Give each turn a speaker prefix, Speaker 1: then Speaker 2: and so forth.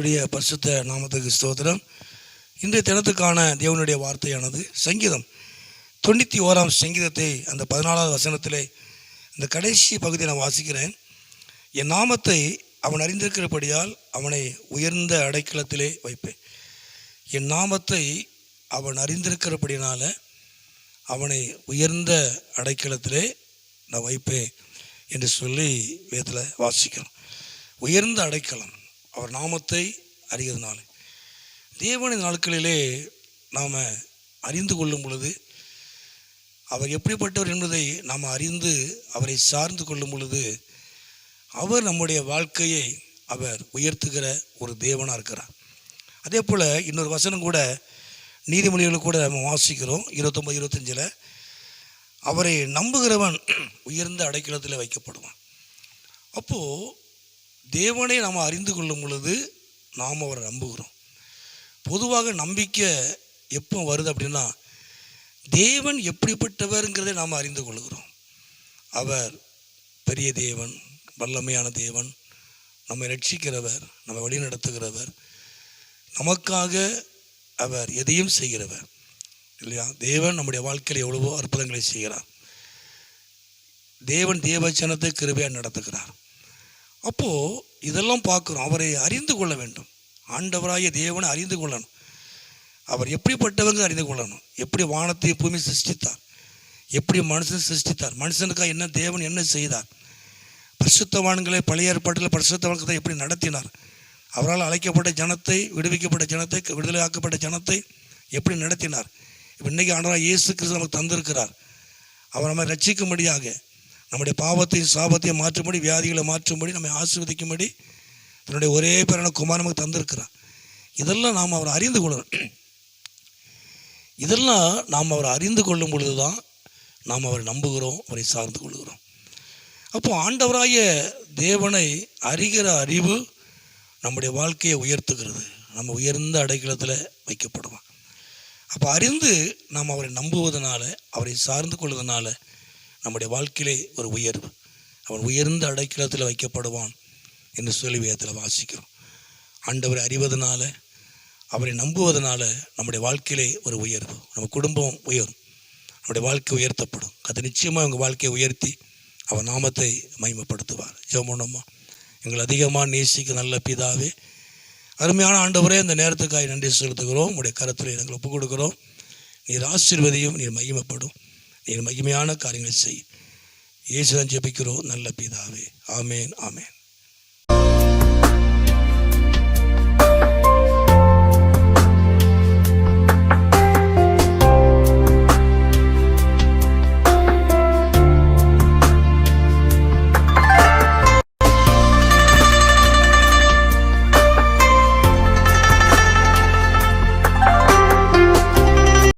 Speaker 1: கர்த்தருடைய பரிசுத்த நாமத்துக்கு ஸ்தோத்திரம். இன்றைய தினத்துக்கான தேவனுடைய வார்த்தையானது சங்கீதம். தொண்ணூற்றி ஓராம் சங்கீதத்தை அந்த பதினாலாவது வசனத்திலே இந்த கடைசி பகுதியை நான் வாசிக்கிறேன். என் நாமத்தை அவன் அறிந்திருக்கிறபடியால் அவனை உயர்ந்த அடைக்கலத்திலே வைப்பேன். என் நாமத்தை அவன் அறிந்திருக்கிறபடினால அவனை உயர்ந்த அடைக்கலத்திலே நான் வைப்பேன் என்று சொல்லி வேதத்தில் வாசிக்கிறோம். உயர்ந்த அடைக்கலம். அவர் நாமத்தை அறிகிறதுனால தேவனின் நாட்களிலே நாம் அறிந்து கொள்ளும் பொழுது அவர் எப்படிப்பட்டவர் என்பதை நாம் அறிந்து அவரை சார்ந்து கொள்ளும் பொழுது அவர் நம்முடைய வாழ்க்கையை அவர் உயர்த்துகிற ஒரு தேவனாக இருக்கிறார். அதே போல் இன்னொரு வசனம் கூட நீதிமொழிகளை கூட நம்ம வாசிக்கிறோம். இருபத்தொம்பது இருபத்தஞ்சில் அவரை நம்புகிறவன் உயர்ந்த அடைக்கலத்தில் வைக்கப்படுவான். அப்போது தேவனை நாம் அறிந்து கொள்ளும் பொழுது நாம் அவரை நம்புகிறோம். பொதுவாக நம்பிக்கை எப்போ வருது அப்படின்னா தேவன் எப்படிப்பட்டவர்ங்கிறதை நாம் அறிந்து கொள்கிறோம். அவர் பெரிய தேவன் வல்லமையான தேவன் நம்மை ரட்சிக்கிறவர் நம்மை வழிநடத்துகிறவர் நமக்காக அவர் எதையும் செய்கிறவர். இல்லையா? தேவன் நம்முடைய வாழ்க்கையில் எவ்வளவோ அற்புதங்களை செய்கிறார். தேவன் தேவச்சனத்தை கிருபையாக நடத்துகிறார். அப்போது இதெல்லாம் பார்க்குறோம். அவரை அறிந்து கொள்ள வேண்டும். ஆண்டவராகிய தேவனை அறிந்து கொள்ளணும். அவர் எப்படிப்பட்டவங்க அறிந்து கொள்ளணும்? எப்படி வானத்தை பூமி சிருஷ்டித்தார்? எப்படி மனுஷன் சிருஷ்டித்தார்? மனுஷனுக்காக என்ன தேவன் என்ன செய்தார்? பரிசுத்தவான்களை பழைய ஏற்பாட்டில் பரிசுத்தவான்களை எப்படி நடத்தினார்? அவரால் அழைக்கப்பட்ட ஜனத்தை விடுவிக்கப்பட்ட ஜனத்தை விடுதலையாக்கப்பட்ட ஜனத்தை எப்படி நடத்தினார்? இப்போ இன்றைக்கி ஆண்டவராக இயேசு கிறிஸ்து நமக்கு தந்திருக்கிறார். அவர் நம்மை ரட்சிக்கும்படியாக நம்முடைய பாவத்தையும் சாபத்தையும் மாற்றும்படி வியாதிகளை மாற்றும்படி நம்மை ஆசிர்வதிக்கும்படி தன்னுடைய ஒரே பேரான குமார் நமக்கு தந்திருக்கிறார். இதெல்லாம் நாம் அவரை அறிந்து கொள்ளணும். இதெல்லாம் நாம் அவரை அறிந்து கொள்ளும் பொழுது தான் நாம் அவரை நம்புகிறோம் அவரை சார்ந்து கொள்கிறோம் அப்போ ஆண்டவராய தேவனை அறிகிற அறிவு நம்முடைய வாழ்க்கையை உயர்த்துகிறது. நம்ம உயர்ந்த அடைக்கலத்தில் வைக்கப்படுவோம் அப்போ அறிந்து நாம் அவரை நம்புவதனால அவரை சார்ந்து கொள்வதனால நம்முடைய வாழ்க்கையிலே ஒரு உயர்வு. அவன் உயர்ந்த அடைக்கலத்தில் வைக்கப்படுவான் என்று சொல்லி வேதத்தில் வாசிக்கிறோம். ஆண்டவரை அறிவதனால அவரை நம்புவதனால நம்முடைய வாழ்க்கையிலே ஒரு உயர்வு. நம்ம குடும்பம் உயரும். நம்முடைய வாழ்க்கை உயர்த்தப்படும். அது நிச்சயமாக உங்கள் வாழ்க்கையை உயர்த்தி அவர் நாமத்தை மகிமைப்படுத்துவார். ஜெபமோனம்மா எங்களை அதிகமாக நேசிக்க நல்ல பிதாவே அருமையான ஆண்டவரே இந்த நேரத்துக்காக நன்றி செலுத்துகிறோம். உங்களுடைய கருத்தில் எங்களை ஒப்புக் கொடுக்குறோம் நீர் ஆசீர்வதியும் நீர் மகிமைப்படும். நீங்கள் மகிமையான காரியங்களை செய். இயேசுதான் ஜெபிக்கிறோம். நல்ல பிதாவே. ஆமேன் ஆமேன்.